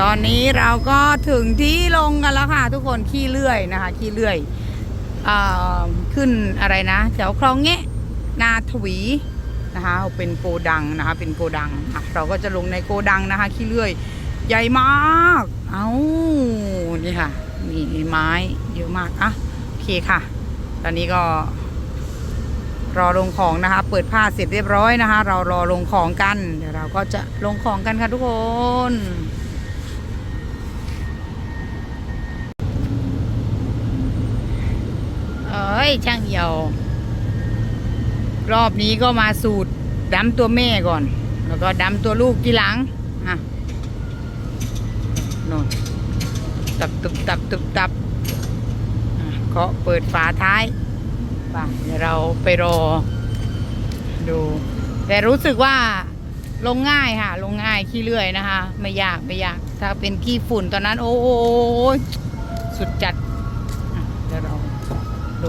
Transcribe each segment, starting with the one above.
ตอนนี้เราก็ถึงที่ลงกันแล้วค่ะ ทุกคนขี้เลื่อยนะคะขี้เลื่อยอขึ้นอะไรนะแถวคลองแงะนาทวีนะคะเป็นโกดังนะคะ เป็นโกดังเราก็จะลงในโกดังนะคะขี้เลื่อย ใหญ่มาก เอานี่ค่ะ มีไม้เยอะมากอะโอเคค่ะ ตอนนี้ก็ รอลงของนะคะ เปิดผ้าเสร็จเรียบร้อยนะคะ เรารอลงของกัน เดี๋ยวเราก็จะลงของกันค่ะทุกคน เอ้ ยช่างเหี่ยว รอบนี้ก็มาสูตรดำตัวแม่ก่อน แล้วก็ดำตัวลูกทีหลังอะน่นตับตุบตับตุบตับเคาะเปิดฝาท้ายไปเดี๋ยวเราไปรอ ดู แต่รู้สึกว่าลงง่ายค่ะ ลงง่ายขี้เลื่อยนะคะ ไม่ยากไม่ยาก ถ้าเป็นขี้ฝุ่นตอนนั้น โอ้โหสุดจัด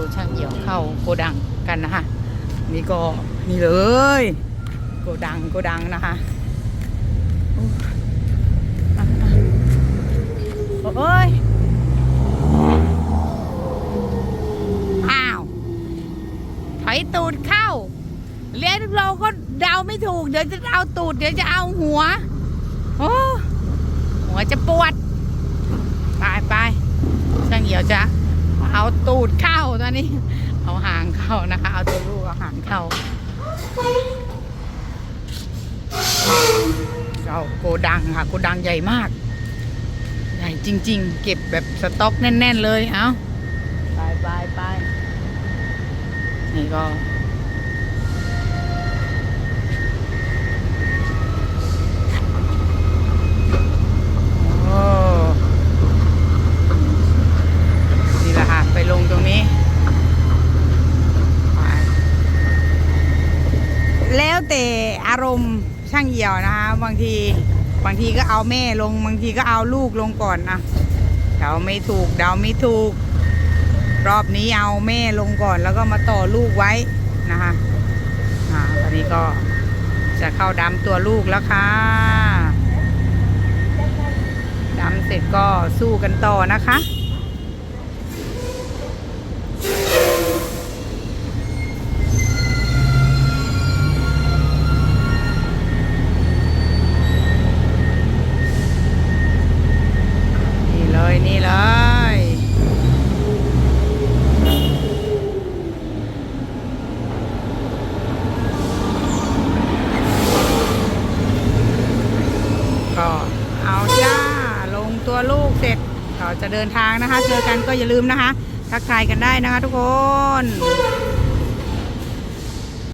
ดช่างเหี่ยวเข้าโกดังกันนะคะ นี่ก็นี่เลย โกดังโกดังนะคะโอ้ยอ้าว ถอยตูดเข้า เลี้ยงเราก็เดาไม่ถูก เดี๋ยวจะเอาตูด เดี๋ยวจะเอาหัว โอ้หัวจะปวด ไปไปช่างเหี่ยวจ้ะ เอาตูดเข้าตอนนี้ เอาหางเข้านะคะ เอาตัวลูกเอาหางเข้าเราโกดังค่ะ โกดังใหญ่มาก ใหญ่จริง ๆ เก็บแบบสต็อกแน่น ๆ เลย เอาไปไปไปนี่ก็ โอ้นี่แหละค่ะ ไปลงตรงนี้ไป แล้วแต่อารมณ์ช่างเหี่ยวนะคะ บางทีบางทีก็เอาแม่ลง บางทีก็เอาลูกลงก่อนนะเดาไม่ถูกเดาไม่ถูก รอบนี้เอาแม่ลงก่อนแล้วก็มาต่อลูกไว้นะคะอ่าตอนนี้ก็จะเข้าดำตัวลูกแล้วค่ะดำเสร็จก็สู้กันต่อนะคะ จะเดินทางนะคะ เจอกันก็อย่าลืมนะคะ ทักทายกันได้นะคะทุกคน